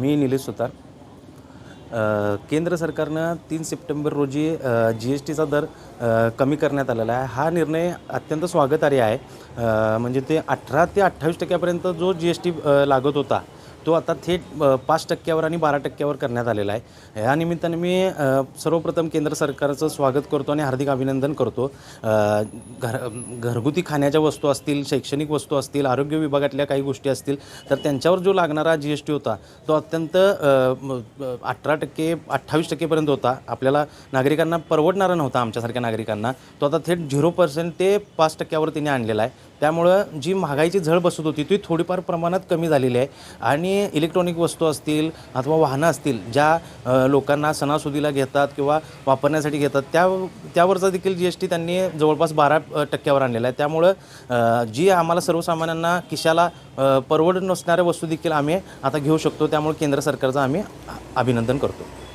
मी निलेश सुतार. केंद्र सरकारनं तीन सप्टेंबर रोजी जी एस टीचा दर कमी करण्यात आलेला आहे. हा निर्णय अत्यंत स्वागतार्ह आहे. म्हणजे ते अठरा ते अठ्ठावीस टक्क्यापर्यंत जो जी एस टी लागत होता तो आता थेट पाच टक्क्यावर आणि बारा टक्क्यावर करण्यात आलेला आहे. या निमित्ताने मी सर्वप्रथम केंद्र सरकारचं स्वागत करतो आणि हार्दिक अभिनंदन करतो. घर घरगुती खाण्याच्या वस्तू असतील शैक्षणिक वस्तू असतील आरोग्य विभागातल्या काही गोष्टी असतील तर त्यांच्यावर जो लागणारा जी एस टी होता तो अत्यंत अठरा टक्के अठ्ठावीस टक्केपर्यंत होता. आपल्याला नागरिकांना परवडणारा नव्हता आमच्यासारख्या नागरिकांना. तो आता थेट झिरो पर्सेंट ते पाच टक्क्यावर तिने आणलेला आहे. त्यामुळं जी महागाईची झळ बसत होती ती थोडीफार प्रमाणात कमी झालेली आहे. आणि इलेक्ट्रॉनिक वस्तू असतील अथवा वाहनं असतील ज्या लोकांना सणासुदीला घेतात किंवा वापरण्यासाठी घेतात त्या त्यावरचा देखील जी एस टी त्यांनी जवळपास बारा टक्क्यावर आणलेला आहे. त्यामुळं जी आम्हाला सर्वसामान्यांना खिशाला परवड परवडत नसणाऱ्या वस्तू देखील आम्ही आता घेऊ शकतो. त्यामुळे केंद्र सरकारचं आम्ही अभिनंदन करतो.